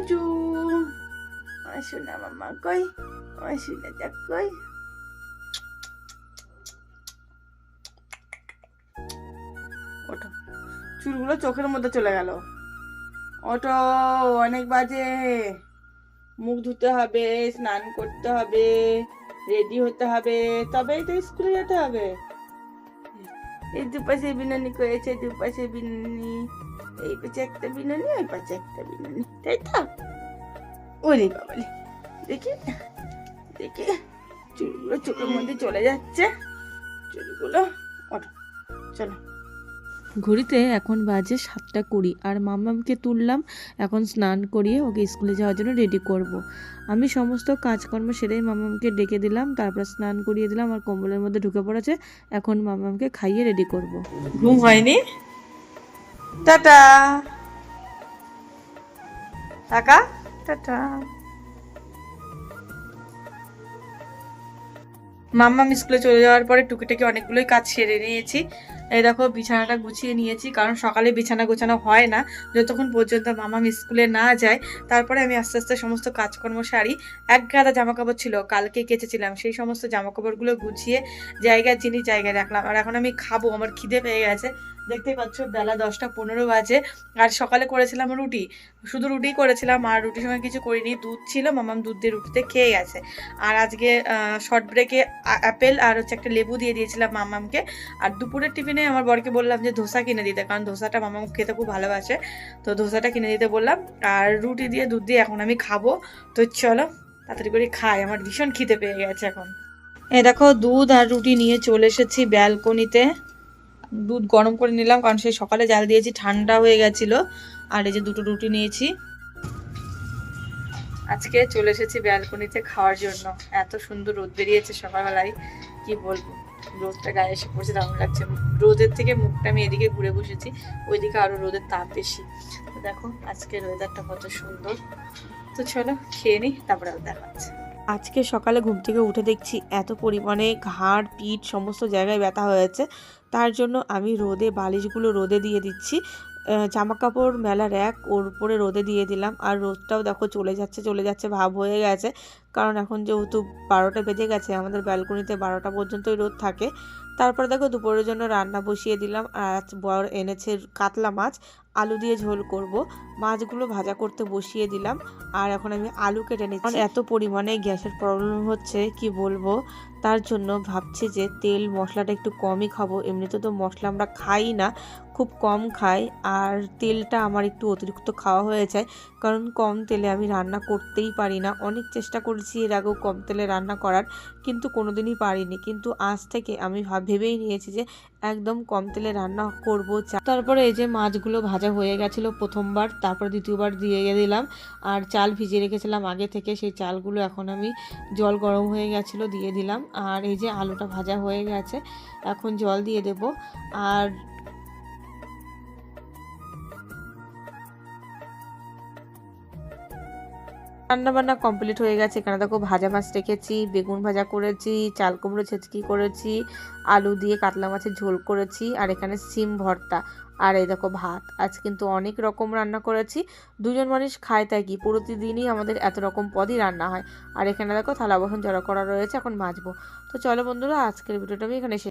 পুচু আমার সোনা মামা কই? আমার সোনাটা কই? ওঠো। চুলগুলো চোখের মধ্যে চলে গেল। ওঠো, অনেক বাজে। মুখ ধুতে হবে, স্নান করতে হবে রেডি হতে হবে তবেই তো স্কুলে যেতে হবে। এই দুপাশে বিনানি করেছে, দুপাশে বিনানি। এই পাশে একটা বিনানি ওই পাশে একটা বিনানি তাই তো ওরে বাবালি দেখি দেখি চুলগুলো চোখের মধ্যে চলে যাচ্ছে চুলগুলো ওঠো চলো ঘড়িতে এখন বাজে সাতটা কুড়ি আর মাম্মামকে তুললাম এখন স্নান করিয়ে ওকে স্কুলে যাওয়ার জন্য রেডি করব। আমি সমস্ত কাজকর্ম সেরেই মাম্মামকে ডেকে দিলাম তারপর স্নান করিয়ে দিলাম আর কম্বলের মধ্যে ঢুকে পড়েছে এখন মাম্মামকে খাইয়ে রেডি করব। ঘুম হয়নি টাটা। টাকা টাটা। মাম্মা স্কুলে চলে যাওয়ার পরে টুকিটাকি অনেকগুলোই কাজ সেরে নিয়েছি। এই দেখো বিছানাটা গুছিয়ে নিয়েছি, কারণ সকালে বিছানা গোছানো হয় না। যতক্ষণ পর্যন্ত মামা স্কুলে না যায়, তারপরে আমি আস্তে আস্তে সমস্ত কাজকর্ম সারি। এক গাদা জামা কাপড় ছিল, কালকে কেচেছিলাম। সেই সমস্ত জামা কাপড়গুলো গুছিয়ে জায়গায় জিনিস জায়গায় রাখলাম। আর এখন আমি খাব, আমার খিদে পেয়ে গেছে। দেখতে পাচ্ছ, বেলা দশটা পনেরো বাজে। আর সকালে করেছিলাম রুটি। শুধু রুটি করেছিলাম, আর রুটির সঙ্গে কিছু করিনি। দুধ ছিল, মামাম দুধ দিয়ে রুটিতে খেয়ে গেছে। আর আজকে শর্ট ব্রেকে অ্যাপেল আর হচ্ছে একটা লেবু দিয়ে দিয়েছিলাম মামামকে। আর দুপুরের টিফিনে আমার বরকে বললাম যে ধোসা কিনে দিতে, কারণ ধোসাটা মামা খেতে খুব ভালোবাসে। তো ধোসাটা কিনে দিতে বললাম, আর রুটি দিয়ে দুধ দিয়ে এখন আমি খাব। তো চলো, তাড়াতাড়ি করে খাই, আমার ভীষণ খিদে পেয়ে গেছে এখন। এ দেখো, দুধ আর রুটি নিয়ে চলে এসেছি ব্যালকনিতে। দুধ গরম করে নিলাম, কারণ সেই সকালে জাল দিয়েছি, ঠান্ডা হয়ে গেছিল। আর এই যে দুটো রুটি নিয়েছি। আজকে চলে এসেছি ব্যালকনিতে খাওয়ার জন্য। এত সুন্দর রোদ বেরিয়েছে সকালবেলায়, কি বলব। রোদটা গায়ে এসে পড়ছে, দারুণ লাগছে। রোদের থেকে মুখটা আমি এদিকে ঘুরে বসেছি, ওইদিকে আরও রোদের তাপ বেশি। তো দেখো আজকের ওয়েদারটা কত সুন্দর। তো চলো, খেয়ে নিই তারপরে দেখাচ্ছে আজকে সকালে ঘুম থেকে উঠে দেখছি এত পরিমাণে ঘাড়, পিঠ সমস্ত জায়গায় ব্যথা হয়েছে। তার জন্য আমি রোদে বালিশগুলো রোদে দিয়ে দিচ্ছি। জামা কাপড় মেলার এক ওর উপরে রোদে দিয়ে দিলাম। আর রোদটাও দেখো চলে যাচ্ছে চলে যাচ্ছে, ভাব হয়ে গেছে। কারণ এখন যেহেতু বারোটা বেজে গেছে, আমাদের ব্যালকনিতে বারোটা পর্যন্তই রোদ থাকে। তারপর দেখো দুপুরের জন্য রান্না বসিয়ে দিলাম। আর আজ বর এনেছে কাতলা মাছ, আলু দিয়ে ঝোল করব। মাছগুলো ভাজা করতে বসিয়ে দিলাম। আর এখন আমি আলু কেটে নিচ্ছি। এত পরিমাণে গ্যাসের প্রবলেম হচ্ছে, কি বলব? তার জন্য ভাবছি যে তেল, মশলাটা একটু কমই খাব। এমনিতে তো মশলা আমরা খাই না, খুব কম খাই। আর তেলটা আমার একটু অতিরিক্ত খাওয়া হয়ে যায়। কারণ কম তেলে আমি রান্না করতেই পারি না। অনেক চেষ্টা করেছি এর আগেও কম তেলে রান্না করার, কিন্তু কোনোদিনই পারিনি। কিন্তু আজ থেকে আমি ভাব- ভেবেই নিয়েছি যে একদম কম তেলে রান্না করব তারপরে এই যে মাছগুলো ভাজা হয়ে গেছিল প্রথমবার, তারপর দ্বিতীয়বার দিয়ে দিলাম। আর চাল ভিজিয়ে রেখেছিলাম আগে থেকে, সেই চালগুলো এখন আমি জল গরম হয়ে গেছিল দিয়ে দিলাম। আর এই যে আলুটা ভাজা হয়ে গেছে, এখন জল দিয়ে দেব। আর রান্না বান্না কমপ্লিট হয়ে গেছে। এখানে দেখো ভাজা মাছ রেখেছি, বেগুন ভাজা করেছি, চাল কুমড়ো ছেচকি করেছি, আলু দিয়ে কাতলা মাছের ঝোল করেছি, আর এখানে সিম ভর্তা। আর এই দেখো ভাত। আজ কিন্তু অনেক রকম রান্না করেছি। দুজন মানুষ খায় তাই কি? প্রতিদিনই আমাদের এত রকম পদই রান্না হয়। আর এখানে দেখো থালা বাসন জড়ো করা রয়েছে, এখন মাজবো। তো চলো বন্ধুরা, আজকের ভিডিওটা আমি এখানে